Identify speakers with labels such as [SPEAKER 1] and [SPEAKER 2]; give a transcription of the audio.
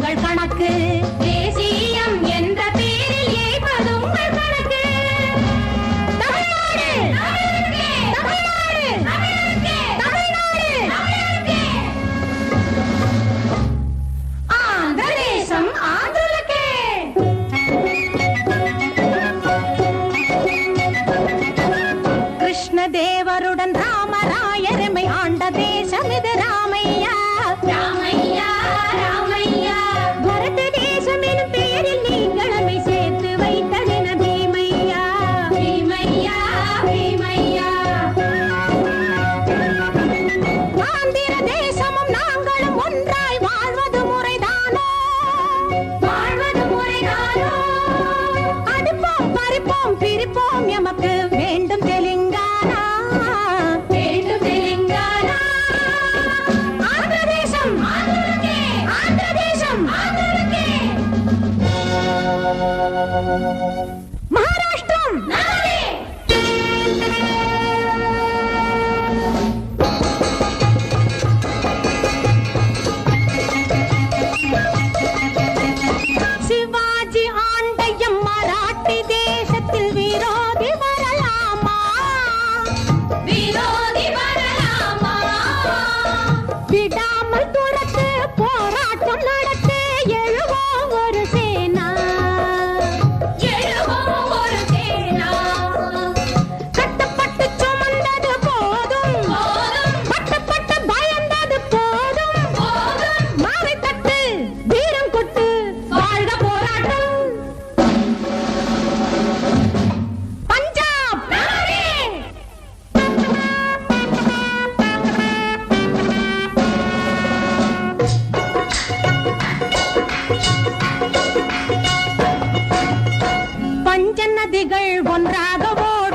[SPEAKER 1] உங்கள் கணக்கு. தேசியம் என்ற பேரில் ஏய்ப்பது உங்கள் கணக்கு. தேவருடன் ராமராயருமை ஆண்ட தேசம் இது ராமையா. ராமையா. Thank you. ஒன்றாக ஓடும்